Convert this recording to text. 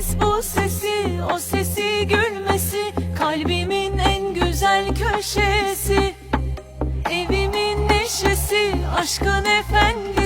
ses bu sesi O sesi gülmesi Kalbimin en güzel köşesi. Evimin neşesi Aşkın efendisi.